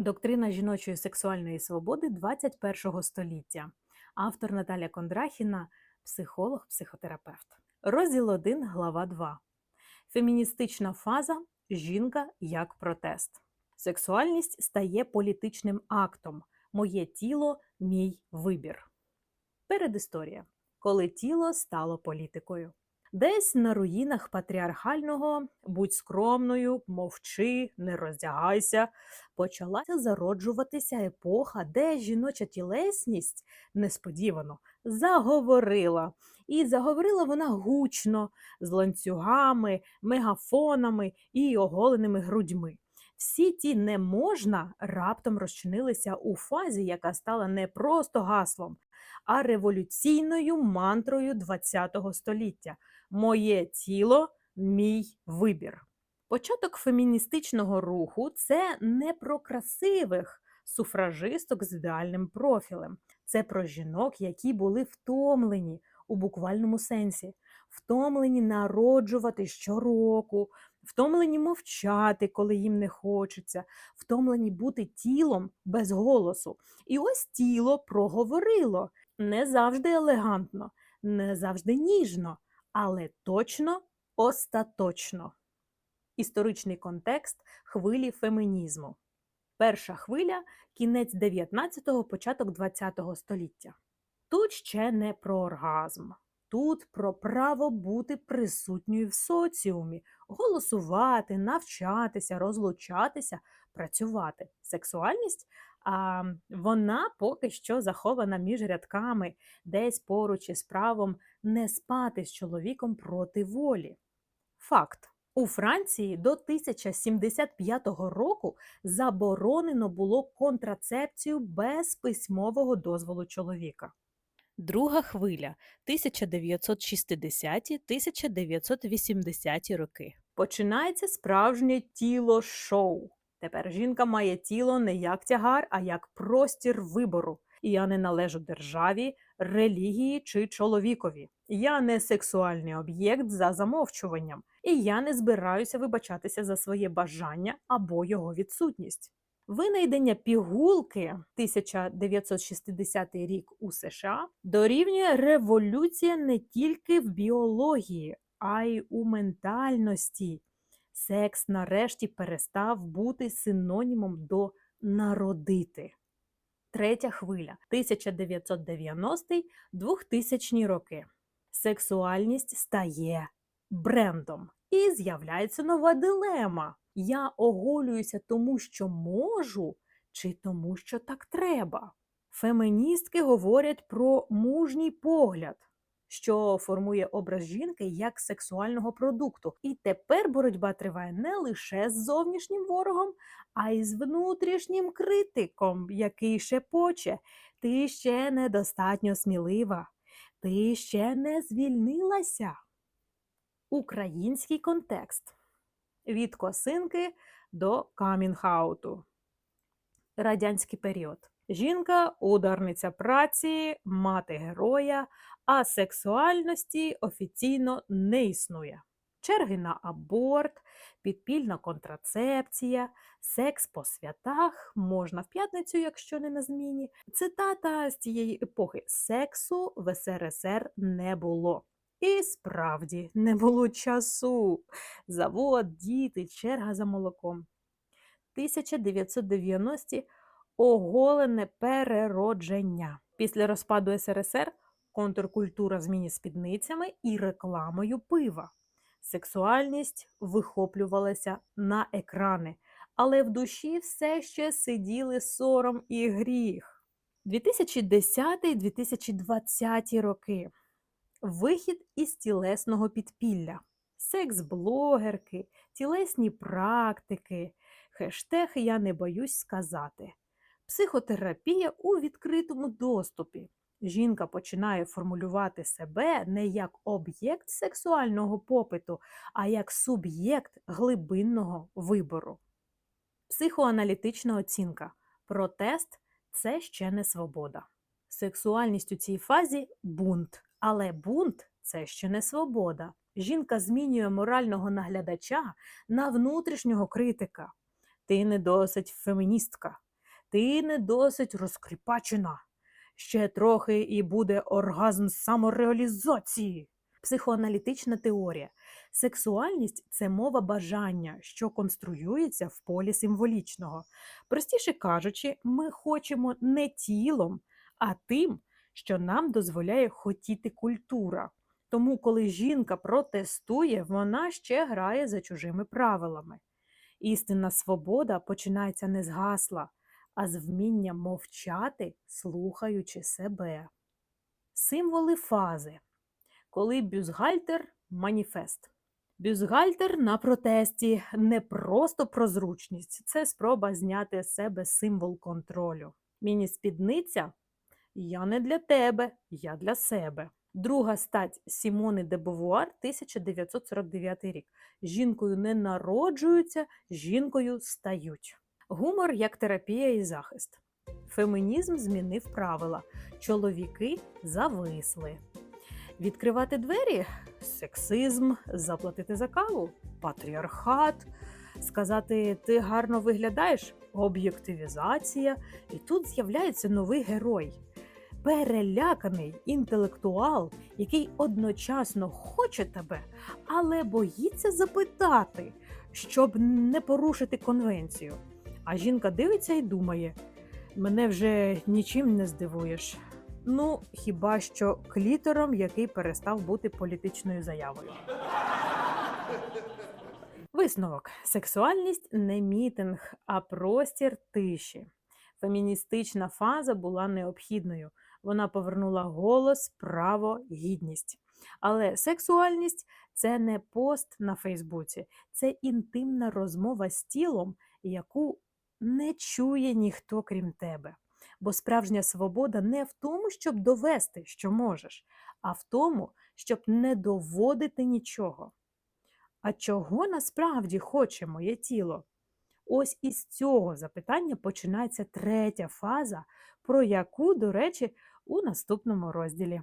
Доктрина жіночої сексуальної свободи 21 століття. Автор Наталя Кондрахіна, психолог, психотерапевт. Розділ 1, глава 2. Феміністична фаза жінка як протест. Сексуальність стає політичним актом. Моє тіло мій вибір. Передісторія. Коли тіло стало політикою. Десь на руїнах патріархального будь скромною, мовчи, не роздягайся, почалася зароджуватися епоха, де жіноча тілесність несподівано заговорила. І заговорила вона гучно, з ланцюгами, мегафонами і оголеними грудьми. Всі ті не можна раптом розчинилися у фазі, яка стала не просто гаслом, а революційною мантрою ХХ століття. Моє тіло, мій вибір. Початок феміністичного руху це не про красивих суфражисток з ідеальним профілем, це про жінок, які були втомлені у буквальному сенсі, втомлені народжувати щороку, втомлені мовчати, коли їм не хочеться, втомлені бути тілом без голосу. І ось тіло проговорило не завжди елегантно, не завжди ніжно, але точно остаточно. Історичний контекст хвилі фемінізму. Перша хвиля кінець 19-го, початок 20-го століття. Тут ще не про оргазм. Тут про право бути присутньою в соціумі, голосувати, навчатися, розлучатися, працювати. Сексуальність а, вона поки що захована між рядками, десь поруч із правом не спати з чоловіком проти волі. Факт. У Франції до 1075 року заборонено було контрацепцію без письмового дозволу чоловіка. Друга хвиля 1960-1980 роки. Починається справжнє тіло шоу. Тепер жінка має тіло не як тягар, а як простір вибору. І я не належу державі, релігії чи чоловікові. Я не сексуальний об'єкт за замовчуванням, і я не збираюся вибачатися за своє бажання або його відсутність. Винайдення пігулки 1960 рік у США дорівнює революція не тільки в біології, а й у ментальності. Секс нарешті перестав бути синонімом до народити. Третя хвиля 1990-2000 роки. Сексуальність стає брендом. І з'являється нова дилема. Я оголююся тому, що можу, чи тому, що так треба. Феміністки говорять про мужній погляд, що формує образ жінки як сексуального продукту. І тепер боротьба триває не лише з зовнішнім ворогом, а й з внутрішнім критиком, який шепоче. Ти ще недостатньо смілива, ти ще не звільнилася. Український контекст від косинки до камінхауту. Радянський період. Жінка ударниця праці, мати героя, а сексуальності офіційно не існує. Черги на аборт, підпільна контрацепція, секс по святах можна в п'ятницю, якщо не на зміні. Цитата з цієї епохи: сексу в СРСР не було. І справді не було часу. Завод, діти, черга за молоком. 1990-ті оголене переродження. Після розпаду СРСР контркультура в зміні спідницями і рекламою пива. Сексуальність вихоплювалася на екрани, але в душі все ще сиділи сором і гріх. 2010-2020 роки. Вихід із тілесного підпілля, секс-блогерки, тілесні практики, хештег Я не боюсь сказати, психотерапія у відкритому доступі. Жінка починає формулювати себе не як об'єкт сексуального попиту, а як суб'єкт глибинного вибору. Психоаналітична оцінка. Протест це ще не свобода. Сексуальність у цій фазі бунт. Але бунт це ще не свобода. Жінка змінює морального наглядача на внутрішнього критика. Ти не досить феміністка, Ти не досить розкріпачена. Ще трохи і буде оргазм самореалізації. Психоаналітична теорія. Сексуальність це мова бажання, що конструюється в полі символічного. Простіше кажучи, ми хочемо не тілом, а тим, що нам дозволяє хотіти культура. Тому, коли жінка протестує, вона ще грає за чужими правилами. Істинна свобода починається не з гасла, а з вміння мовчати, слухаючи себе. Символи фази. Коли бюзгальтер маніфест. Бюзгальтер на протесті не просто про зручність, це спроба зняти з себе символ контролю. Міні-спідниця я не для тебе, я для себе. Друга стать Сімони де Бовуар, 1949 рік. Жінкою не народжуються, жінкою стають. Гумор як терапія і захист. Фемінізм змінив правила. Чоловіки зависли. Відкривати двері сексизм, заплатити за каву, патріархат, сказати ти гарно виглядаєш об'єктивізація. І тут з'являється новий герой. Переляканий інтелектуал, який одночасно хоче тебе, але боїться запитати, щоб не порушити конвенцію. А жінка дивиться і думає: мене вже нічим не здивуєш. Ну, хіба що клітором, який перестав бути політичною заявою. Висновок: сексуальність не мітинг, а простір тиші. Феміністична фаза була необхідною. Вона повернула голос, право, гідність. Але сексуальність це не пост на Фейсбуці, це інтимна розмова з тілом, яку не чує ніхто крім тебе. Бо справжня свобода не в тому, щоб довести, що можеш, а в тому, щоб не доводити нічого. А чого насправді хоче моє тіло? Ось із цього запитання починається третя фаза, про яку, до речі, у наступному розділі.